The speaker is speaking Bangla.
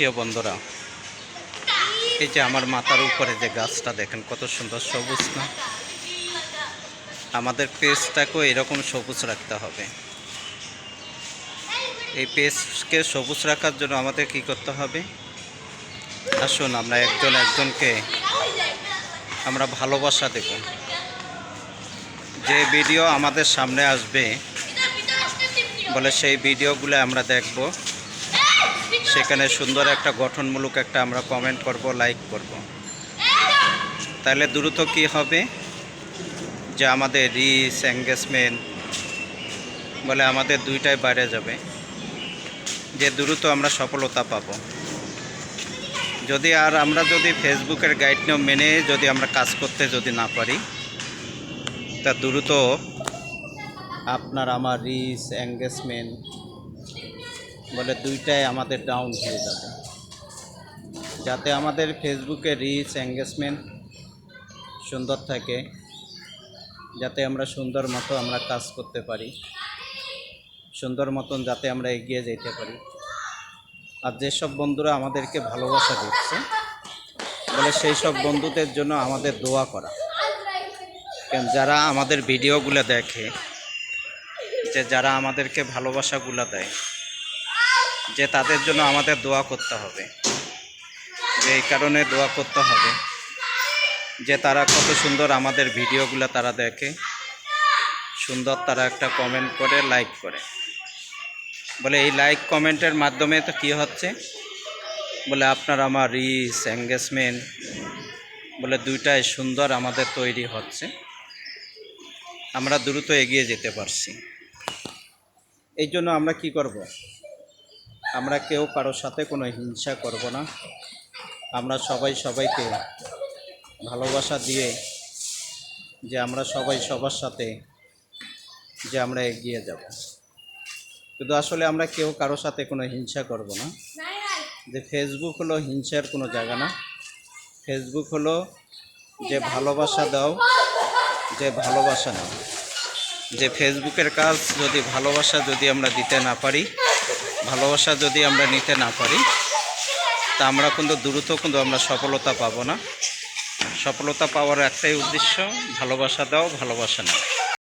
প্রিয় বন্ধুরা, এই যে আমার মাথার উপরে যে গাছটা দেখেন, কত সুন্দর সবুজ না? আমাদের পেজটাকেও এরকম সবুজ রাখতে হবে। এই পেজকে সবুজ রাখার জন্য আমাদের কি করতে হবে? আসুন, আমরা একজন একজনকে আমরা ভালোবাসা দেব। যে ভিডিও আমাদের সামনে আসবে, বলে সেই ভিডিওগুলো আমরা দেখব। সেখানে সুন্দর একটা গঠনমূলক একটা আমরা কমেন্ট করব লাইক করব। তাহলে দ্রুত কি হবে? যে আমাদের রিচ এঙ্গেজমেন্ট বলে আমাদের দুইটাই বাইরে যাবে। যে দ্রুত আমরা সফলতা পাব। যদি আর আমরা যদি ফেসবুকের গাইড নিয়ম মেনে যদি আমরা কাজ করতে যদি না পারি, তা দ্রুত আপনার আমার রিচ এঙ্গেজমেন্ট বলে দুইটাই আমাদের ডাউন হয়ে যাবে। যাতে আমাদের ফেসবুকে রিচ এঙ্গেজমেন্ট সুন্দর থাকে, যাতে আমরা সুন্দর মতো আমরা কাজ করতে পারি, সুন্দর মতন যাতে আমরা এগিয়ে যেতে পারি। আর যেসব বন্ধুরা আমাদেরকে ভালোবাসা দিচ্ছে, বলে সেই সব বন্ধুদের জন্য আমাদের দোয়া করা। যারা আমাদের ভিডিওগুলো দেখে, যে যারা আমাদেরকে ভালোবাসাগুলো দেয় যে তাদের জন্য আমাদের দোয়া করতে হবে। যে এই কারণে দোয়া করতে হবে। যে তারা কত সুন্দর আমাদের ভিডিওগুলো তারা দেখে। সুন্দর তারা একটা কমেন্ট করে লাইক করে। বলে এই লাইক কমেন্টের মাধ্যমে তো কী হচ্ছে? বলে আপনার আমার রিচ এঙ্গেজমেন্ট বলে দুইটাই সুন্দর আমাদের তৈরি হচ্ছে। আমরা দ্রুত এগিয়ে যেতে পারছি। এই জন্য আমরা কি করব? আমরা কেউ কারোর সাথে কোনো হিংসা করব না। আমরা সবাই সবাইকে ভালোবাসা দিয়ে যে আমরা সবাই সবার সাথে যে আমরা এগিয়ে যাব। কিন্তু আসলে আমরা কেউ কারোর সাথে কোনো হিংসা করব না। যে ফেসবুক হলো হিংসার কোনো জায়গা না। ফেসবুক হলো যে ভালোবাসা দাও, যে ভালোবাসা নাও। যে ফেসবুকের কাজ যদি ভালোবাসা যদি আমরা দিতে না পারি ভালোবাসা যদি আমরা নিতে না পারি, তা আমরা কিন্তু দ্রুত কিন্তু আমরা সফলতা পাবো না। সফলতা পাওয়ার একটাই উদ্দেশ্য, ভালোবাসা দাও, ভালোবাসা নাও।